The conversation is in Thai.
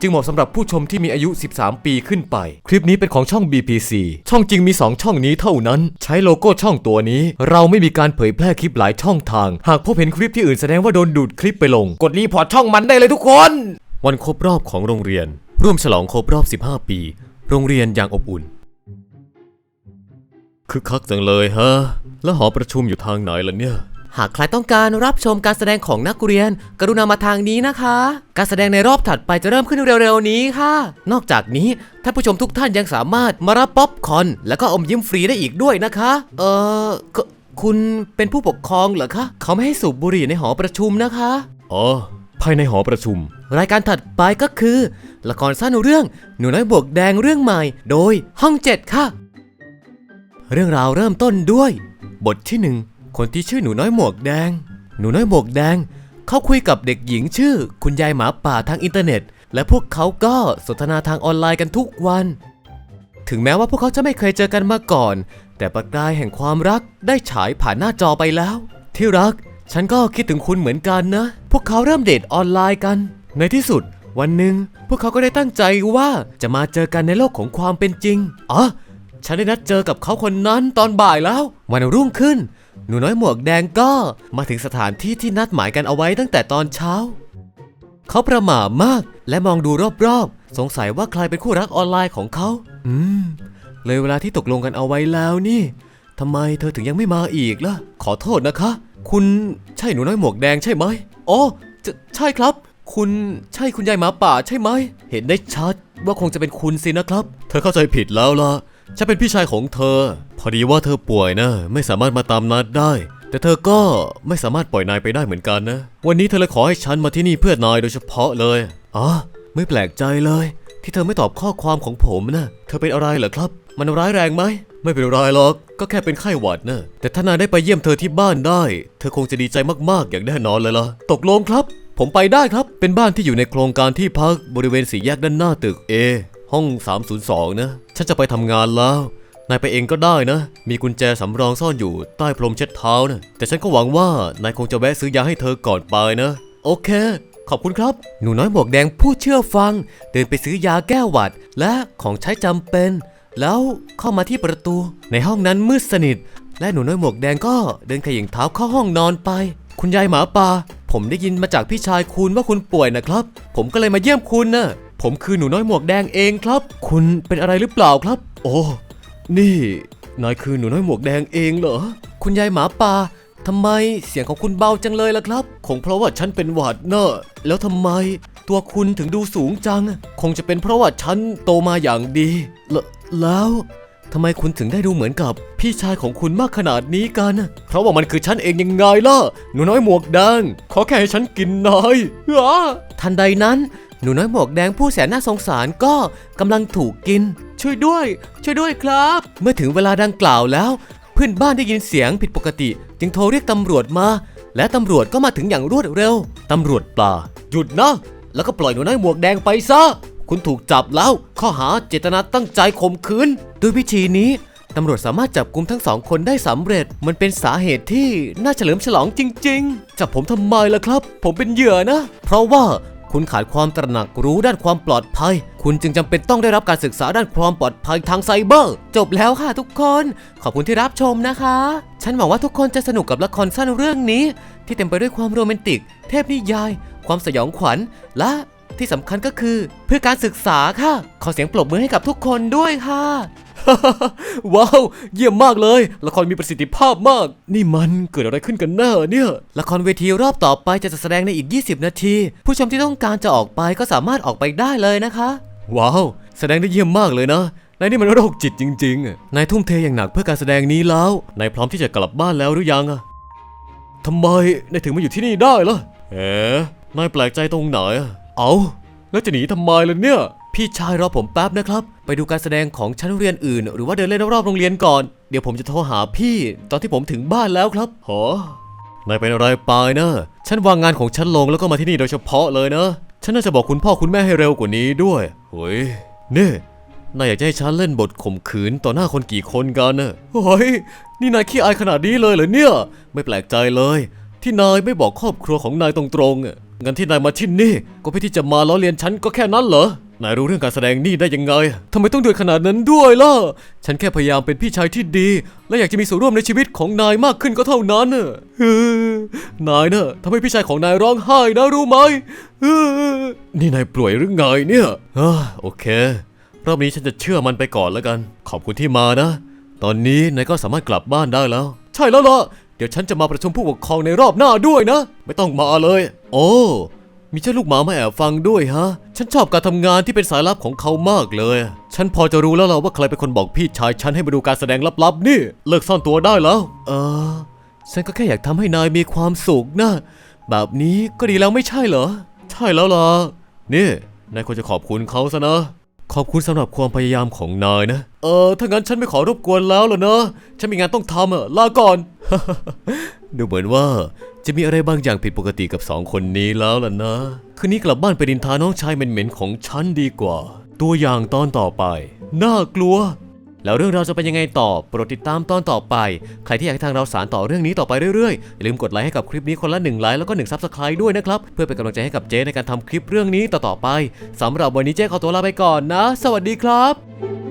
จึงเหมาะสำหรับผู้ชมที่มีอายุ 13 ปีขึ้นไป คลิปนี้เป็นของช่อง BPC ช่องจริงมี 2 ช่องนี้เท่านั้น ใช้โลโก้ช่องตัวนี้ เราไม่มีการเผยแพร่คลิปหลายช่องทาง หากพบเห็นคลิปที่อื่นแสดงว่าโดนดูดคลิปไปลง กดรีพอร์ตช่องมันได้เลยทุกคน วันครบรอบของโรงเรียน ร่วมฉลองครบรอบ 15 ปี โรงเรียนอย่างอบอุ่นคึกคักจังเลยฮะ แล้วหอประชุมอยู่ทางไหนล่ะเนี่ย หากใครต้องการรับชมการแสดงของนักเรียน กรุณามาทางนี้นะคะ การแสดงในรอบถัดไปจะเริ่มขึ้นเร็วๆนี้ค่ะ นอกจากนี้ท่านผู้ชมทุกท่านยังสามารถมารับป๊อปคอร์นและก็อมยิ้มฟรีได้อีกด้วยนะคะ เออคคุณเป็นผู้ปกครองเหรอคะ เขาไม่ให้สูบบุหรี่ในหอประชุมนะคะ อ๋อ ภายในหอประชุม รายการถัดไปก็คือ ละครสั้นเรื่อง หนูน้อยบวกแดงเรื่องใหม่ โดยห้องเจ็ดค่ะ เรื่องราวเริ่มต้นด้วย บทที่หนึ่ง คนที่ชื่อหนูน้อยหมวกแดง หนูน้อยหมวกแดง เขาคุยกับเด็กหญิงชื่อ คุณยายหมาป่าทางอินเทอร์เน็ต และพวกเขาก็สนทนาทางออนไลน์กันทุกวัน ถึงแม้ว่าพวกเขาจะไม่เคยเจอกันมาก่อน แต่ประกายแห่งความรักได้ฉายผ่านหน้าจอไปแล้ว ที่รัก ฉันก็คิดถึงคุณเหมือนกันนะ พวกเขาเริ่มเดทออนไลน์กัน ในที่สุด วันหนึ่งพวกเขาก็ได้ตั้งใจว่าจะมาเจอกันในโลกของความเป็นจริงอ๋อฉันได้นัดเจอกับเขาคนนั้นตอนบ่ายแล้ว วันรุ่งขึ้น หนูน้อยหมวกแดงก็มาถึงสถานที่ที่นัดหมายกันเอาไว้ตั้งแต่ตอนเช้า เขาประหม่ามากและมองดูรอบๆ สงสัยว่าใครเป็นคู่รักออนไลน์ของเขา อืม เลยเวลาที่ตกลงกันเอาไว้แล้วนี่ทำไมเธอถึงยังไม่มาอีกล่ะ ขอโทษนะคะ คุณใช่หนูน้อยหมวกแดงใช่ไหมอ๋อจะใช่ครับ คุณใช่คุณยายหมาป่าใช่ไหม เห็นได้ชัดว่าคงจะเป็นคุณสินะครับ เธอเข้าใจผิดแล้วล่ะ ฉันเป็นพี่ชายของเธอ พอดีว่าเธอป่วยนะไม่สามารถมาตามนัดได้ แต่เธอก็ไม่สามารถปล่อยนายไปได้เหมือนกันนะ วันนี้เธอเลยขอให้ฉันมาที่นี่เพื่อนายโดยเฉพาะเลยอ๋อไม่แปลกใจเลย ที่เธอไม่ตอบข้อความของผมนะเธอเป็นอะไรเหรอครับ มันร้ายแรงไหมไม่เป็นไรหรอก ก็แค่เป็นไข้หวัดนะแต่ถ้านายได้ไปเยี่ยมเธอที่บ้านได้ เธอคงจะดีใจมากๆ อย่างแน่นอนเลยล่ะ ตกลงครับ ผมไปได้ครับ เป็นบ้านที่อยู่ในโครงการที่พักบริเวณสี่แยกด้านหน้าตึก A ห้อง 302 นะ ฉันจะไปทำงานแล้ว นายไปเองก็ได้นะ มีกุญแจสำรองซ่อนอยู่ใต้พรมเช็ดเท้านะ แต่ฉันก็หวังว่านายคงจะแวะซื้อยาให้เธอก่อนไปนะ โอเค ขอบคุณครับ หนูน้อยหมวกแดงผู้เชื่อฟัง เดินไปซื้อยาแก้หวัด และของใช้จำเป็น แล้วเข้ามาที่ประตู ในห้องนั้นมืดสนิท และหนูน้อยหมวกแดงก็เดินขย่งเท้าเข้าห้องนอนไป คุณยายหมาป่าผมได้ยินมาจากพี่ชายคุณว่าคุณป่วยนะครับ ผมก็เลยมาเยี่ยมคุณนะ ผมคือหนูน้อยหมวกแดงเองครับ คุณเป็นอะไรหรือเปล่าครับ โอ้ นี่ นายคือหนูน้อยหมวกแดงเองเหรอ คุณยายหมาป่าทำไมเสียงของคุณเบาจังเลยล่ะครับ คงเพราะว่าฉันเป็นหวัดเนอะแล้วทำไม ตัวคุณถึงดูสูงจัง คงจะเป็นเพราะว่าฉันโตมาอย่างดี แล้วแล้วทำไมคุณถึงได้ดูเหมือนกับพี่ชายของคุณมากขนาดนี้กัน เพราะว่ามันคือฉันเองยังไงล่ะ หนูน้อยหมวกแดง ขอแค่ให้ฉันกินหน่อยทันใดนั้น หนูน้อยหมวกแดงผู้แสนน่าสงสารก็กำลังถูกกิน ช่วยด้วย ช่วยด้วยครับ เมื่อถึงเวลาดังกล่าวแล้ว เพื่อนบ้านได้ยินเสียงผิดปกติ จึงโทรเรียกตำรวจมา และตำรวจก็มาถึงอย่างรวดเร็ว ตำรวจปลาหยุดนะ แล้วก็ปล่อยหนูน้อยหมวกแดงไปซะ คุณถูกจับแล้ว ข้อหาเจตนาตั้งใจข่มขืนด้วยวิธีนี้ตำรวจสามารถจับกลุ่มทั้งสองคนได้สำเร็จ มันเป็นสาเหตุที่น่าเฉลิมฉลองจริง ๆ จับผมทำไมล่ะครับ ผมเป็นเหยื่อนะ เพราะว่า คุณขาดความตระหนักรู้ด้านความปลอดภัย คุณจึงจำเป็นต้องได้รับการศึกษาด้านความปลอดภัยทางไซเบอร์ จบแล้วค่ะทุกคน ขอบคุณที่รับชมนะคะ ฉันหวังว่าทุกคนจะสนุกกับละครสั้นเรื่องนี้ ที่เต็มไปด้วยความโรแมนติก เทพนิยาย ความสยองขวัญและ ที่สำคัญก็คือเพื่อการศึกษาค่ะ ขอเสียงปรบมือให้กับทุกคนด้วยค่ะ ว้าว เยี่ยมมากเลย ละครมีประสิทธิภาพมาก นี่มันเกิดอะไรขึ้นกันแน่เนี่ย ละครเวทีรอบต่อไปจะจัดแสดงในอีก 20 นาที ผู้ชมที่ต้องการจะออกไปก็สามารถออกไปได้เลยนะคะ ว้าว แสดงได้เยี่ยมมากเลยนะนายนี่มันโรคจิตจริงๆนายทุ่มเทอย่างหนักเพื่อการแสดงนี้แล้วนายพร้อมที่จะกลับบ้านแล้วหรือยังอะทำไมนายถึงมาอยู่ที่นี่ได้ล่ะเอ๋นายแปลกใจตรงไหนอะ เอาแล้วจะหนีทำไมล่ะเนี่ย พี่ชายรอผมแป๊บนะครับ ไปดูการแสดงของชั้นเรียนอื่น หรือว่าเดินเล่นรอบๆโรงเรียนก่อน เดี๋ยวผมจะโทรหาพี่ตอนที่ผมถึงบ้านแล้วครับโหนายเป็นอะไรไปนะฉันวางงานของฉันลงแล้วก็มาที่นี่โดยเฉพาะเลยนะ ฉันน่าจะบอกคุณพ่อคุณแม่ให้เร็วกว่านี้ด้วยเฮ้ยนี่นายอยากจะให้ฉันเล่นบทข่มขืนต่อหน้าคนกี่คนกันเน่ะเฮ้ย นี่นายขี้อายขนาดนี้เลยเหรอเนี่ย ไม่แปลกใจเลย ที่นายไม่บอกครอบครัวของนายตรงๆ อะงั้นที่นายมาที่นี่ ก็เพื่อที่จะมาล้อเลียนฉันก็แค่นั้นเหรอนายรู้เรื่องการแสดงนี่ได้ยังไงทำไมต้องเดือดขนาดนั้นด้วยล่ะ ฉันแค่พยายามเป็นพี่ชายที่ดี และอยากจะมีส่วนร่วมในชีวิตของนายมากขึ้นก็เท่านั้นน่ะเฮ้อนายเน่ะทำให้พี่ชายของนายร้องไห้นะรู้ไหมเฮ้อนี่นายป่วยหรือไงเนี่ยโอเค รอบนี้ฉันจะเชื่อมันไปก่อนแล้วกัน ขอบคุณที่มานะ ตอนนี้นายก็สามารถกลับบ้านได้แล้ว ใช่แล้วล่ะ เดี๋ยวฉันจะมาประชุมผู้ปกครองในรอบหน้าด้วยนะ ไม่ต้องมาเลย โอ้ มีเจ้าลูกหมามาแอบฟังด้วยฮะ ฉันชอบการทำงานที่เป็นสายลับของเขามากเลย ฉันพอจะรู้แล้วล่ะว่าใครเป็นคนบอกพี่ชายฉันให้มาดูการแสดงลับๆนี่ เลิกซ่อนตัวได้แล้ว เออ ฉันก็แค่อยากทำให้นายมีความสุขนะ แบบนี้ก็ดีแล้วไม่ใช่เหรอ ใช่แล้วล่ะ นี่ นายควรจะขอบคุณเขาซะนะ ขอบคุณสำหรับความพยายามของนายนะ เออถ้างั้นฉันไม่ขอรบกวนแล้วล่ะนะฉันมีงานต้องทำอะลาก่อน ดูเหมือนว่าจะมีอะไรบางอย่างผิดปกติกับสองคนนี้แล้วล่ะนะ คืนนี้กลับบ้านไปดินทาน้องชายเหม็นๆของฉันดีกว่า ตัวอย่างตอนต่อไป น่ากลัว แล้วเรื่องราวจะเป็นยังไงต่อโปรดติดตามตอนต่อไป ใครที่อยากให้ทางเราสารต่อเรื่องนี้ต่อไปเรื่อยๆอย่าลืมกดไลค์ให้กับคลิปนี้คนละ1ไลค์แล้วก็1 Subscribe ด้วยนะครับเพื่อเป็นกำลังใจให้กับเจ๊ในการทำคลิปเรื่องนี้ต่อๆไปสำหรับวันนี้เจ๊ขอตัวลาไปก่อนนะ สวัสดีครับ